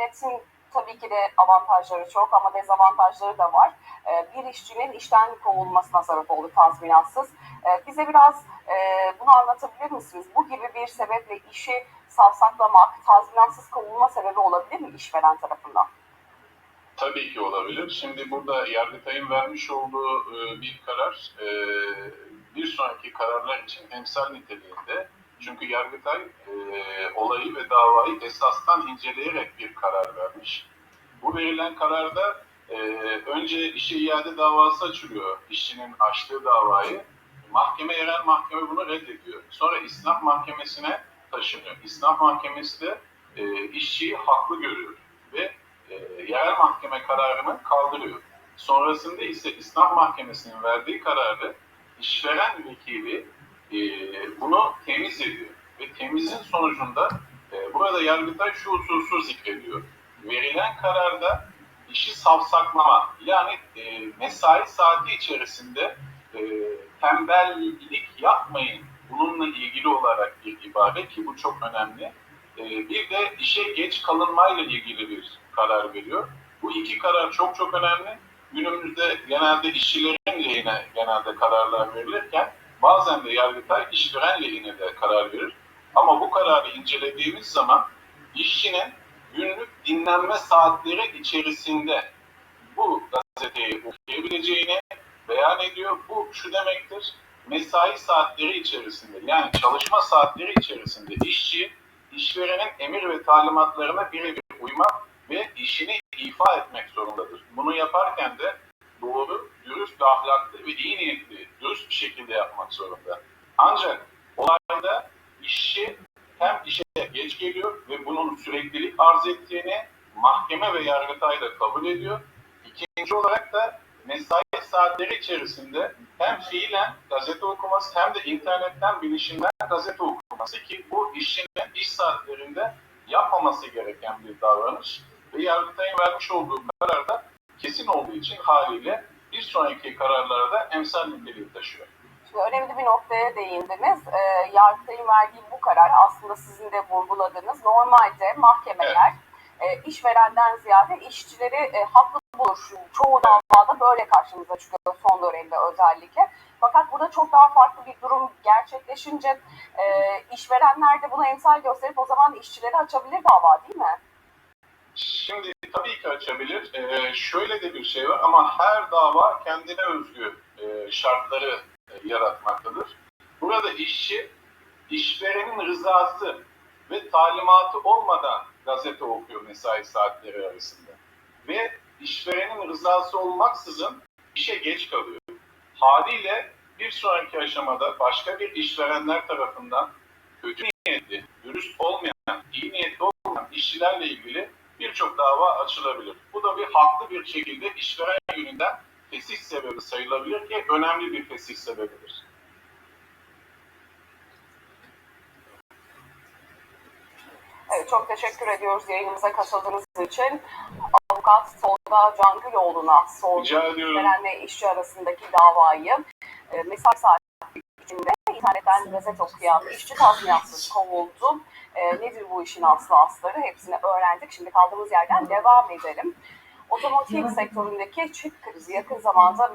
İnternetin tabii ki de avantajları çok ama dezavantajları da var. Ee, Bir işçinin işten kovulmasına sebep oldu tazminatsız. Ee, Bize biraz e, bunu anlatabilir misiniz? Bu gibi bir sebeple işi savsaklamak, tazminatsız kovulma sebebi olabilir mi işveren tarafından? Tabii ki olabilir. Şimdi burada Yargıtay'ın vermiş olduğu e, bir karar e, bir sonraki kararlar için emsal niteliğinde. Çünkü Yargıtay e, olayı ve davayı esastan inceleyerek bir karar vermiş. Bu verilen kararda e, önce işe iade davası açılıyor. İşçinin açtığı davayı. Mahkeme yerel mahkeme bunu reddediyor. Sonra İslam Mahkemesi'ne taşınıyor. İslam Mahkemesi de e, işçiyi haklı görüyor ve e, yerel mahkeme kararını kaldırıyor. Sonrasında ise İslam Mahkemesi'nin verdiği kararı işveren vekili e, bunu temiz ediyor. Ve temizin sonucunda e, burada Yargıtay şu hususu zikrediyor. Verilen kararda işi savsaklama yani e, mesai saati içerisinde e, tembellik yapmayın bununla ilgili olarak bir ibare ki bu çok önemli. Bir de işe geç kalınmayla ilgili bir karar veriyor. Bu iki karar çok çok önemli. Günümüzde genelde işçilerin lehine genelde kararlar verilirken bazen de Yargıtay işveren lehine de karar verir. Ama bu kararı incelediğimiz zaman işçinin günlük dinlenme saatleri içerisinde bu gazeteyi okuyabileceğini beyan ediyor. Bu şu demektir, mesai saatleri içerisinde yani çalışma saatleri içerisinde işçi işverenin emir ve talimatlarına birebir uymak ve işini ifa etmek zorundadır. Bunu yaparken de doğru, dürüst ahlaklı ve iyi niyetli, bir şekilde yapmak zorunda. Ancak olayda işçi hem işe geç geliyor ve bunun süreklilik arz ettiğini mahkeme ve yargıtay da kabul ediyor. İkinci olarak da mesai saatleri içerisinde hem fiilen gazete okuması hem de internetten bilişimden gazete okuması ki bu işçinin iş saatlerinde yapmaması gereken bir davranış ve Yargıtay'ın vermiş olduğu kararda kesin olduğu için haliyle sonraki kararlarda emsal niteliği taşıyor. Şimdi önemli bir noktaya değindiniz. Ee, Yargıtay'ın verdiği bu karar aslında sizin de vurguladığınız normalde mahkemeler e, işverenden ziyade işçileri e, haklı bulur. Çoğu davada böyle karşımıza çıkıyor son dönemde özellikle. Fakat burada çok daha farklı bir durum gerçekleşince e, işverenler de buna emsal gösterip o zaman işçileri açabilir dava değil mi? Şimdi tabii ki açabilir. Ee, şöyle de bir şey var ama her dava kendine özgü e, şartları e, yaratmaktadır. Burada işçi işverenin rızası ve talimatı olmadan gazete okuyor mesai saatleri arasında. Ve işverenin rızası olmaksızın işe geç kalıyor. Haliyle bir sonraki aşamada başka bir işverenler tarafından kötü niyetli, dürüst olmayan, iyi niyetli olmayan işçilerle ilgili birçok dava açılabilir. Bu da bir haklı bir şekilde işveren yönünden fesih sebebi sayılabilir ki önemli bir fesih sebebidir. Evet, çok teşekkür ediyoruz yayınımıza katıldığınız için. Avukat Tolga Cangıloğlu'na sorduk. Rica ediyorum. İşçi arasındaki davayı. E, mesai saati içinde internetten gazete okuyan işçi tazminatsız kovuldu. E, nedir bu işin aslı asları? Hepsini öğrendik. Şimdi kaldığımız yerden devam edelim. Otomotiv sektöründeki çip krizi yakın zamanda